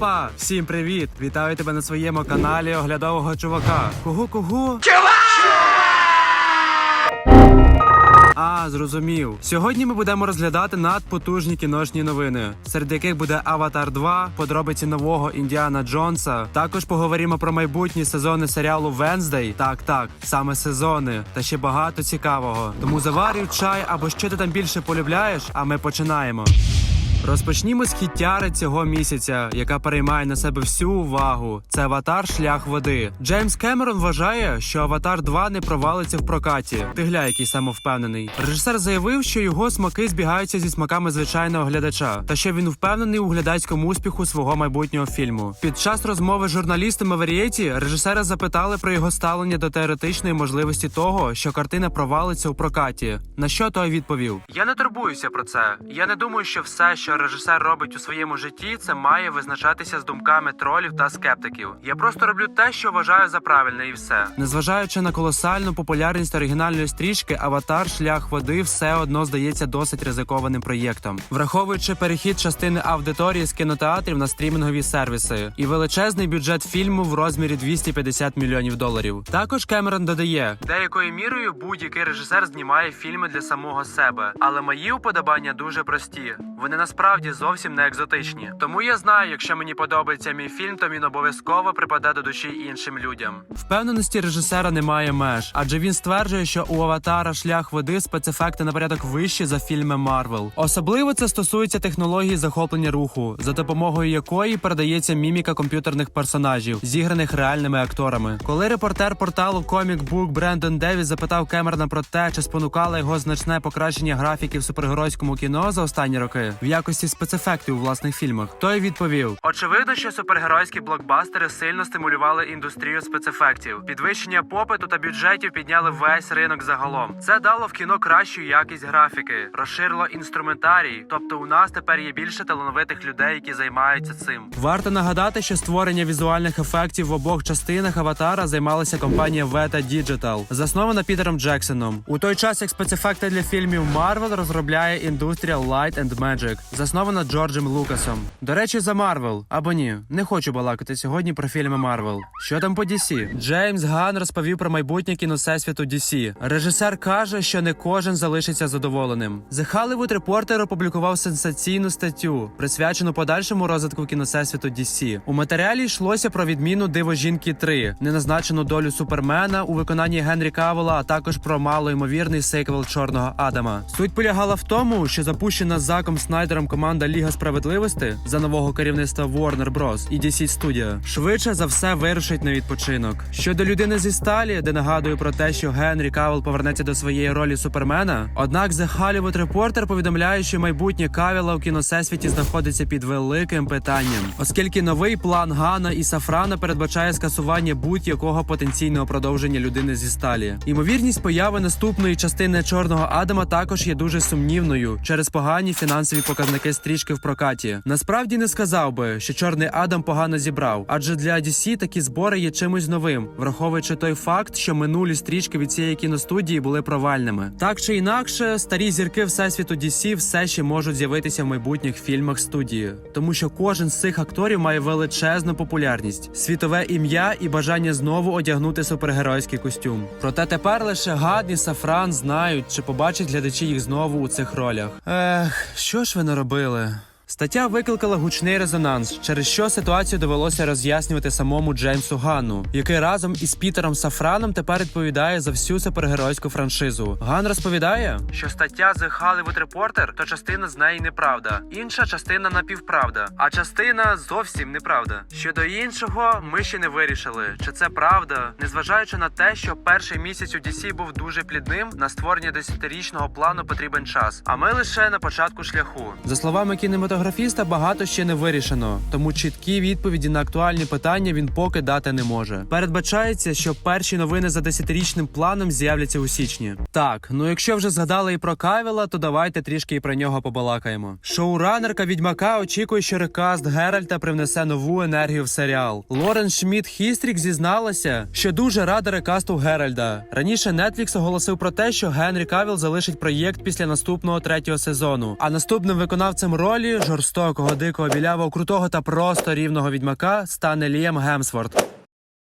Опа! Всім привіт! Вітаю тебе на своєму каналі оглядового чувака. Кого кого? А, зрозумів. Сьогодні ми будемо розглядати надпотужні кіношні новини, серед яких буде Аватар 2, подробиці нового Індіана Джонса. Також поговоримо про майбутні сезони серіалу Венздей. Так, так, саме сезони, та ще багато цікавого. Тому заварюй чай або що ти там більше полюбляєш, а ми починаємо. Розпочнімо з хіттяри цього місяця, яка переймає на себе всю увагу. Це аватар шлях води. Джеймс Кемерон вважає, що Аватар 2 не провалиться в прокаті. Ти гля, який самовпевнений. Режисер заявив, що його смаки збігаються зі смаками звичайного глядача, та що він впевнений у глядацькому успіху свого майбутнього фільму. Під час розмови з журналістами Варієті режисера запитали про його ставлення до теоретичної можливості того, що картина провалиться у прокаті. На що той відповів: Я не турбуюся про це. Я не думаю, що все, що режисер робить у своєму житті, це має визначатися з думками тролів та скептиків. Я просто роблю те, що вважаю за правильне, і все. Незважаючи на колосальну популярність оригінальної стрічки, аватар шлях води все одно здається досить ризикованим проєктом, враховуючи перехід частини аудиторії з кінотеатрів на стрімінгові сервіси і величезний бюджет фільму в розмірі 250 мільйонів доларів. Також Кемерон додає, деякою мірою будь-який режисер знімає фільми для самого себе, але мої уподобання дуже прості. Вони насправді зовсім не екзотичні. Тому я знаю, якщо мені подобається мій фільм, то він обов'язково припаде до душі іншим людям. Впевненості режисера немає меж, адже він стверджує, що у аватара шлях води спецефекти на порядок вищі за фільми Марвел. Особливо це стосується технології захоплення руху, за допомогою якої передається міміка комп'ютерних персонажів, зіграних реальними акторами. Коли репортер порталу Comic Book Брендон Девіс запитав Кемерона про те, чи спонукало його значне покращення графіки в супергеройському кіно за останні роки в якості спецефектів у власних фільмах, той відповів: Очевидно, що супергеройські блокбастери сильно стимулювали індустрію спецефектів. Підвищення попиту та бюджетів підняли весь ринок загалом. Це дало в кіно кращу якість графіки, розширило інструментарій. Тобто, у нас тепер є більше талановитих людей, які займаються цим. Варто нагадати, що створення візуальних ефектів в обох частинах аватара займалася компанія Veta Digital, заснована Пітером Джексоном. У той час як спецефекти для фільмів Marvel розробляє індустрія Light and Magic, заснована Джорджем Лукасом. До речі, за Marvel. або ні, не хочу балакати сьогодні про фільми Marvel. Що там по DC? Джеймс Ган розповів про майбутнє кіносесвіту DC. Режисер каже, що не кожен залишиться задоволеним. The Hollywood Reporter опублікував сенсаційну статтю, присвячену подальшому розвитку кіносесвіту DC. У матеріалі йшлося про відміну Диво жінки 3, неназначену долю Супермена у виконанні Генрі Кавола, а також про малоймовірний сиквел Чорного Адама. Суть полягала в тому, що запущена Заком Снайдером команда Ліга справедливості за нового керівництва Warner Bros. і DC Studio швидше за все вирушить на відпочинок. Щодо людини зі сталі, де нагадую про те, що Генрі Кавел повернеться до своєї ролі Супермена. Однак The Hollywood Reporter повідомляє, що майбутнє Кавіла у кіносесвіті знаходиться під великим питанням, оскільки новий план Гана і Сафрана передбачає скасування будь-якого потенційного продовження людини зі сталі. Ймовірність появи наступної частини чорного Адама також є дуже сумнівною через погані фінансові показники стрічки в прокаті. Насправді не сказав би, що чорний Адам погано зібрав, адже для DC такі збори є чимось новим, враховуючи той факт, що минулі стрічки від цієї кіностудії були провальними. Так чи інакше, старі зірки всесвіту DC все ще можуть з'явитися в майбутніх фільмах студії, тому що кожен з цих акторів має величезну популярність, світове ім'я і бажання знову одягнути супергеройський костюм. Проте тепер лише Гад і Сафран знають, чи побачать глядачі їх знову у цих ролях. Ех, що ж ви наробили? робили. Стаття викликала гучний резонанс, через що ситуацію довелося роз'яснювати самому Джеймсу Ганну, який разом із Пітером Сафраном тепер відповідає за всю супергеройську франшизу. Ган розповідає, що стаття з Hollywood Reporter то частина з неї неправда, інша частина напівправда, а частина зовсім неправда. Щодо іншого, ми ще не вирішили, чи це правда, незважаючи на те, що перший місяць у DC був дуже плідним, на створення десятирічного плану потрібен час. А ми лише на початку шляху. За словами кінематографіста, багато ще не вирішено, тому чіткі відповіді на актуальні питання він поки дати не може. Передбачається, що перші новини за десятирічним планом з'являться у січні. Так, ну якщо вже згадали і про Кавіла, то давайте трішки і про нього побалакаємо. Шоуранерка відьмака очікує, що рекаст Геральта привнесе нову енергію в серіал. Лорен Шмідт Хістрік зізналася, що дуже рада рекасту Геральда. Раніше Netflix оголосив про те, що Генрі Кавіл залишить проєкт після наступного третього сезону. А наступним виконавцем ролі жорстокого, дикого, білявого, крутого та просто рівного відьмака стане Лієм Гемсворт.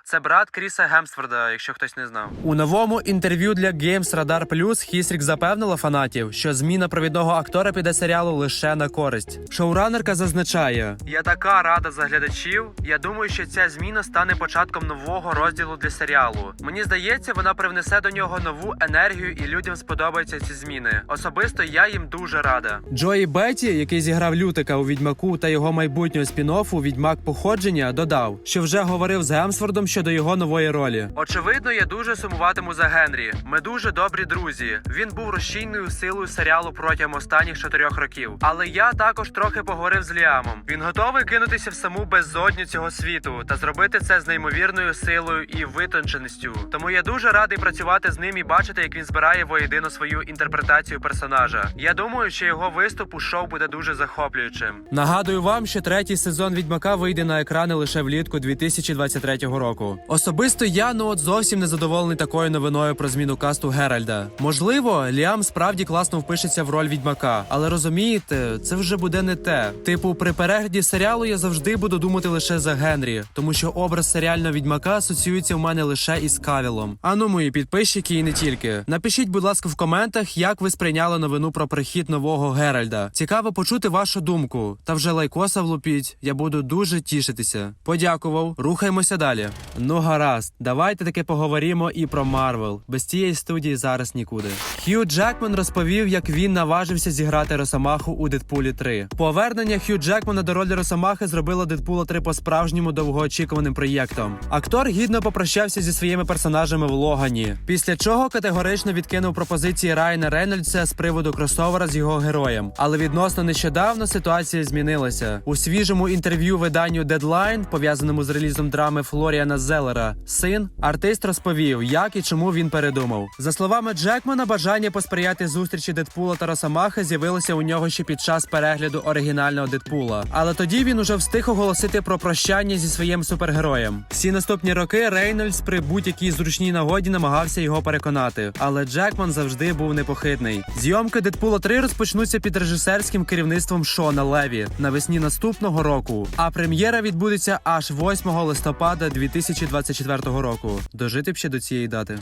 Це брат Кріса Гемсфорда, якщо хтось не знав. У новому інтерв'ю для Games Radar Plus Хісрік запевнила фанатів, що зміна провідного актора піде серіалу лише на користь. Шоуранерка зазначає: Я така рада за глядачів. Я думаю, що ця зміна стане початком нового розділу для серіалу. Мені здається, вона привнесе до нього нову енергію, і людям сподобаються ці зміни. Особисто я їм дуже рада. Джої Бетті, який зіграв Лютика у відьмаку та його майбутнього спін-оффу Відьмак походження, додав, що вже говорив з Гемсфордом щодо його нової ролі. Очевидно, я дуже сумуватиму за Генрі. Ми дуже добрі друзі. Він був розчинною силою серіалу протягом останніх чотирьох років. Але я також трохи поговорив з Ліамом. Він готовий кинутися в саму безодню цього світу та зробити це з неймовірною силою і витонченістю. Тому я дуже радий працювати з ним і бачити, як він збирає воєдино свою інтерпретацію персонажа. Я думаю, що його виступ у шоу буде дуже захоплюючим. Нагадую вам, що третій сезон відьмака вийде на екрани лише влітку 2023 року. Особисто я ну от зовсім не задоволений такою новиною про зміну касту Геральда. Можливо, Ліам справді класно впишеться в роль відьмака, але розумієте, це вже буде не те. Типу, при перегляді серіалу я завжди буду думати лише за Генрі, тому що образ серіального відьмака асоціюється в мене лише із Кавілом. А ну, мої підписчики, і не тільки. Напишіть, будь ласка, в коментах, як ви сприйняли новину про прихід нового Геральда. Цікаво почути вашу думку. Та вже лайкоса влупіть. Я буду дуже тішитися. Подякував. Рухаємося далі. Ну гаразд, давайте таки поговоримо і про Марвел. Без цієї студії зараз нікуди. Хью Джекман розповів, як він наважився зіграти Росомаху у Дедпулі 3. Повернення Хью Джекмана до ролі Росомахи зробило Дедпула 3 по-справжньому довгоочікуваним проєктом. Актор гідно попрощався зі своїми персонажами в Логані, після чого категорично відкинув пропозиції Райана Рейнольдса з приводу кросовера з його героєм. Але відносно нещодавно ситуація змінилася. У свіжому інтерв'ю виданню Deadline, пов'язаному з релізом драми Флоріана Зелера, син артист розповів, як і чому він передумав. За словами Джекмана, бажання посприяти зустрічі Дедпула та Росомахи з'явилося у нього ще під час перегляду оригінального Дедпула. Але тоді він уже встиг оголосити про прощання зі своїм супергероєм. Всі наступні роки Рейнольдс при будь-якій зручній нагоді намагався його переконати, але Джекман завжди був непохитний. Зйомки Дедпула 3 розпочнуться під режисерським керівництвом Шона Леві навесні наступного року. А прем'єра відбудеться аж 8 листопада 2024 року. Дожити б ще до цієї дати.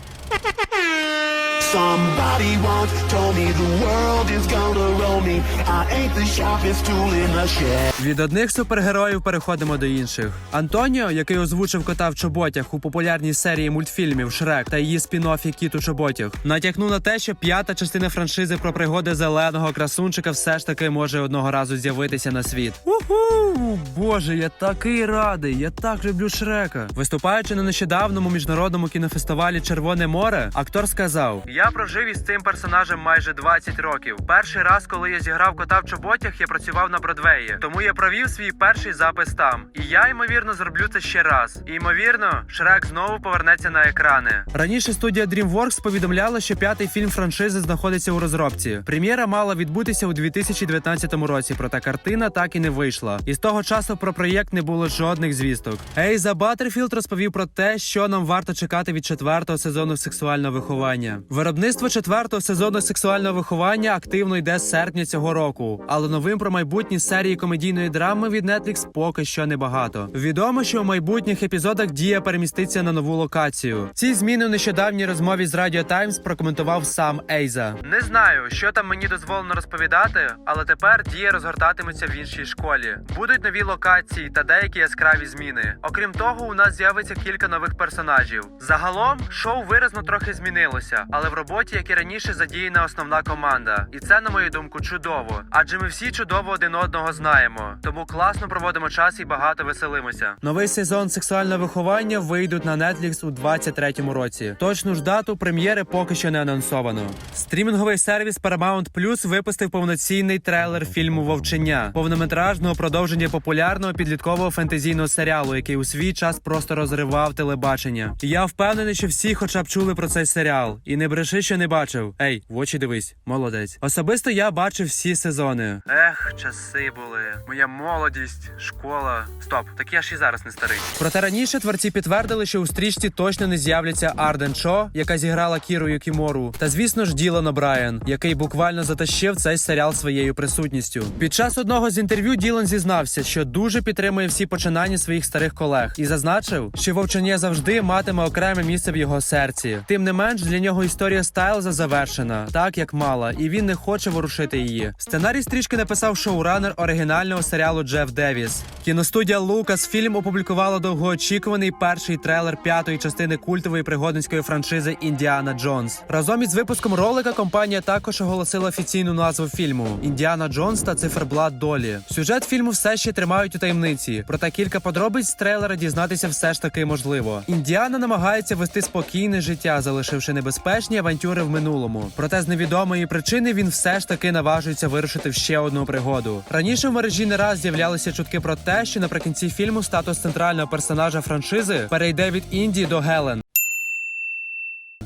Somebody once told me the world is gonna roll me. I ain't the sharpest tool in the shed. Від одних супергероїв переходимо до інших. Антоніо, який озвучив кота в чоботях у популярній серії мультфільмів Шрек та її спін-оффі Кіт у чоботях, натякнув на те, що п'ята частина франшизи про пригоди зеленого красунчика все ж таки може одного разу з'явитися на світ. Уху! Боже, я такий радий! Я так люблю Шрека. Виступаючи на нещодавному міжнародному кінофестивалі Червоне море, актор сказав: Я прожив із цим персонажем майже 20 років. Перший раз, коли я зіграв кота в чоботях, я працював на Бродвеї. Тому я провів свій перший запис там. І я ймовірно зроблю це ще раз. І ймовірно, Шрек знову повернеться на екрани. Раніше студія DreamWorks повідомляла, що п'ятий фільм франшизи знаходиться у розробці. Прем'єра мала відбутися у 2019 році, проте картина так і не вийшла. І з того часу про проєкт не було жодних звісток. Ейза Баттерфілд розповів про те, що нам варто чекати від четвертого сезону сексуального виховання. Виробництво четвертого сезону сексуального виховання активно йде з серпня цього року, але новим про майбутні серії комедійної драми від Netflix поки що небагато. Відомо, що у майбутніх епізодах дія переміститься на нову локацію. Ці зміни у нещодавній розмові з Radio Times прокоментував сам Ейза. Не знаю, що там мені дозволено розповідати, але тепер дія розгортатиметься в іншій школі. Будуть нові локації та деякі яскраві зміни. Окрім того, у нас з'явиться кілька нових персонажів. Загалом шоу виразно трохи змінилося, але в роботі, як і раніше, задіяна основна команда. І це, на мою думку, чудово. Адже ми всі чудово один одного знаємо. Тому класно проводимо час і багато веселимося. Новий сезон сексуального виховання вийдуть на Netflix у 23-му році. Точну ж дату прем'єри поки що не анонсовано. Стрімінговий сервіс Paramount Plus випустив повноцінний трейлер фільму Вовчення, повнометражного продовження популярного підліткового фентезійного серіалу, який у свій час просто розривав телебачення. Я впевнений, що всі, хоча б чули про цей серіал, і не бреши. Бреши, що не бачив. Ей, в очі дивись, молодець. Особисто я бачив всі сезони. Ех, часи були. Моя молодість, школа. Стоп, так я ж і зараз не старий. Проте раніше творці підтвердили, що у стрічці точно не з'являться Арден Шо, яка зіграла Кіру Юкімору, та звісно ж Ділан О'Брайен, який буквально затащив цей серіал своєю присутністю. Під час одного з інтерв'ю Ділан зізнався, що дуже підтримує всі починання своїх старих колег, і зазначив, що вовчання завжди матиме окреме місце в його серці. Тим не менш, для нього історія Стайлза завершена, так як мала, і він не хоче ворушити її. Сценарій стрічки написав шоуранер оригінального серіалу Джеф Девіс. Кіностудія Lucasfilm опублікувала довгоочікуваний перший трейлер п'ятої частини культової пригодницької франшизи Індіана Джонс. Разом із випуском ролика компанія також оголосила офіційну назву фільму Індіана Джонс та циферблат долі. Сюжет фільму все ще тримають у таємниці, проте кілька подробиць з трейлера дізнатися все ж таки можливо. Індіана намагається вести спокійне життя, залишивши небезпечні авантюри в минулому. Проте з невідомої причини він все ж таки наважується вирушити в ще одну пригоду. Раніше в мережі не раз з'являлися чутки про те, що наприкінці фільму статус центрального персонажа франшизи перейде від Індії до Гелен.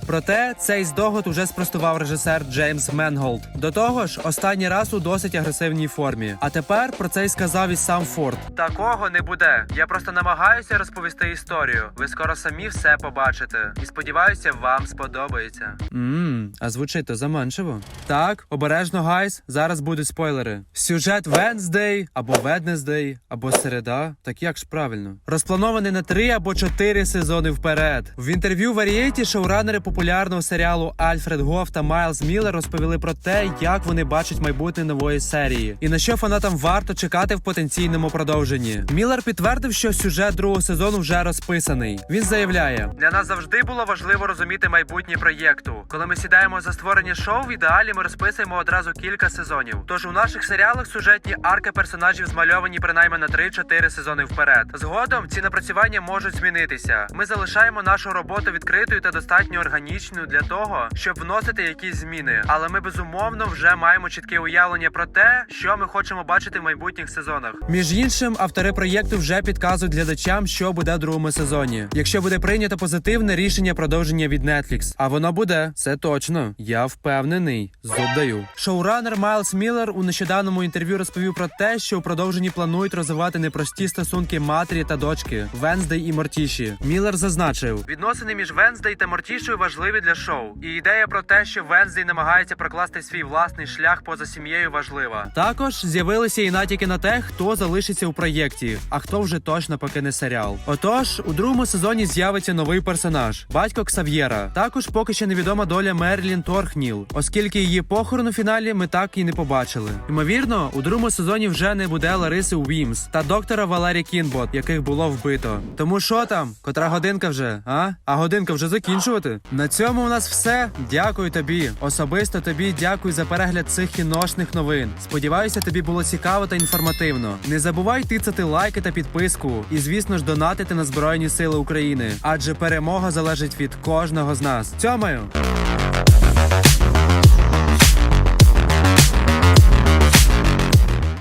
Проте цей здогад уже спростував режисер Джеймс Менголд. До того ж, останній раз у досить агресивній формі. А тепер про це й сказав і сам Форд. Такого не буде. Я просто намагаюся розповісти історію. Ви скоро самі все побачите. І сподіваюся, вам сподобається. Ммм, а звучить то заманчиво. Так, обережно, гайс. Зараз будуть спойлери. Сюжет Венздей або Веднездей, або середа. Так як ж правильно? Розпланований на три або чотири сезони вперед. В інтерв'ю Variety шоуранери популярного серіалу Альфред Гоф та Майлз Міллер розповіли про те, як вони бачать майбутнє нової серії, і на що фанатам варто чекати в потенційному продовженні. Міллер підтвердив, що сюжет другого сезону вже розписаний. Він заявляє: для нас завжди було важливо розуміти майбутнє проєкту. Коли ми сідаємо за створення шоу, в ідеалі ми розписуємо одразу кілька сезонів. Тож у наших серіалах сюжетні арки персонажів змальовані принаймні на 3-4 сезони вперед. Згодом ці напрацювання можуть змінитися. Ми залишаємо нашу роботу відкритою та достатньо органічною для того, щоб вносити якісь зміни. Але ми безумовно вже маємо чітке уявлення про те, що ми хочемо бачити в майбутніх сезонах. Між іншим, автори проєкту вже підказують глядачам, що буде в другому сезоні. Якщо буде прийнято позитивне рішення продовження від Netflix. А воно буде, це точно. Я впевнений. Зуб даю. Шоуранер Майлз Міллер у нещодавному інтерв'ю розповів про те, що у продовженні планують розвивати непрості стосунки матері та дочки Венздей і Мортіші. Міллер зазначив: відносини між Венздей та Мортішою важливі для шоу. І ідея про те, що Венздей намагається прокласти свій власний шлях поза сім'єю, важлива. Також з'явилися і натяки на те, хто залишиться у проєкті, а хто вже точно покине серіал. Отож, у другому сезоні з'явиться новий персонаж батько Ксав'єра. Також поки що невідома доля Мерлін Торхніл, оскільки її похорон у фіналі ми так і не побачили. Ймовірно, у другому сезоні вже не буде Лариси Уімс та доктора Валері Кінбот, яких було вбито. Тому що там, котра годинка вже, а? А годинка вже закінчувати. На цьому у нас все. Дякую тобі. Особисто тобі дякую за перегляд цих кіношних новин. Сподіваюся, тобі було цікаво та інформативно. Не забувай тицяти лайки та підписку, і звісно ж донатити на Збройні Сили України, адже перемога залежить від кожного з нас. Цьомаю!